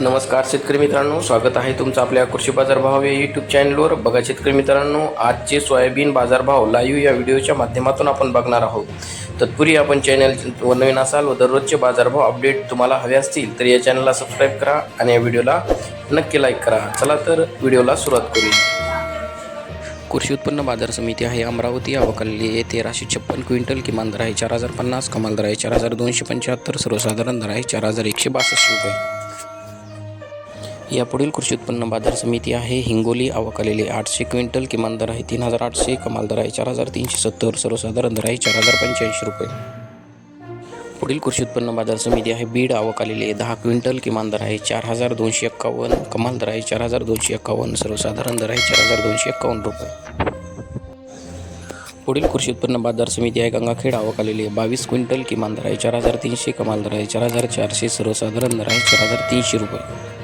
नमस्कार शेतकरी मित्रांनो स्वागत आहे तुमचं आपल्या कृषी बाजार भाव या यूट्यूब चॅनलवर बघा शेतकरी मित्रांनो आजचे सोयाबीन बाजारभाव लाईव्ह या व्हिडिओच्या माध्यमातून आपण बघणार आहोत. तत्पूर्वी आपण चॅनल व नवीन असाल व दररोजचे बाजारभाव अपडेट तुम्हाला हवे असतील तर या चॅनलला सबस्क्राईब करा आणि या व्हिडिओला नक्की लाईक करा. चला तर व्हिडिओला सुरुवात करूया. कृषी उत्पन्न बाजार समिती आहे अमरावती अवकल्ली हे तेराशे छप्पन क्विंटल किमान दर आहे चार हजार पन्नास कमाल दर आहे चार हजार दोनशे पंच्याहत्तर सर्वसाधारण दर आहे चार हजार एकशे बासष्ट रुपये. यापुढील कृषी उत्पन्न बाजार समिती आहे. हिंगोली आवकालेले आठशे क्विंटल किमान दर आहे. तीन हजार आठशे कमाल दर आहे. चार हजार तीनशे सत्तर सर्वसाधारण दर आहे. चार हजार पंच्याऐंशी रुपये. पुढील कृषी उत्पन्न बाजार समिती आहे. बीड आवकालेले दहा क्विंटल किमान दर आहे. चार हजार दोनशे एक्कावन्न कमाल दर आहे. चार हजार दोनशे एक्कावन्न सर्वसाधारण दर आहे. चार हजार दोनशे एक्कावन्न रुपये. पुढील कृषी उत्पन्न बाजार समिती आहे. गंगाखेड आवकालेले बावीस क्विंटल किमान दर आहे. चार हजार तीनशे कमाल दर आहे. चार हजार चारशे सर्वसाधारण दर आहे. चार हजार तीनशे रुपये.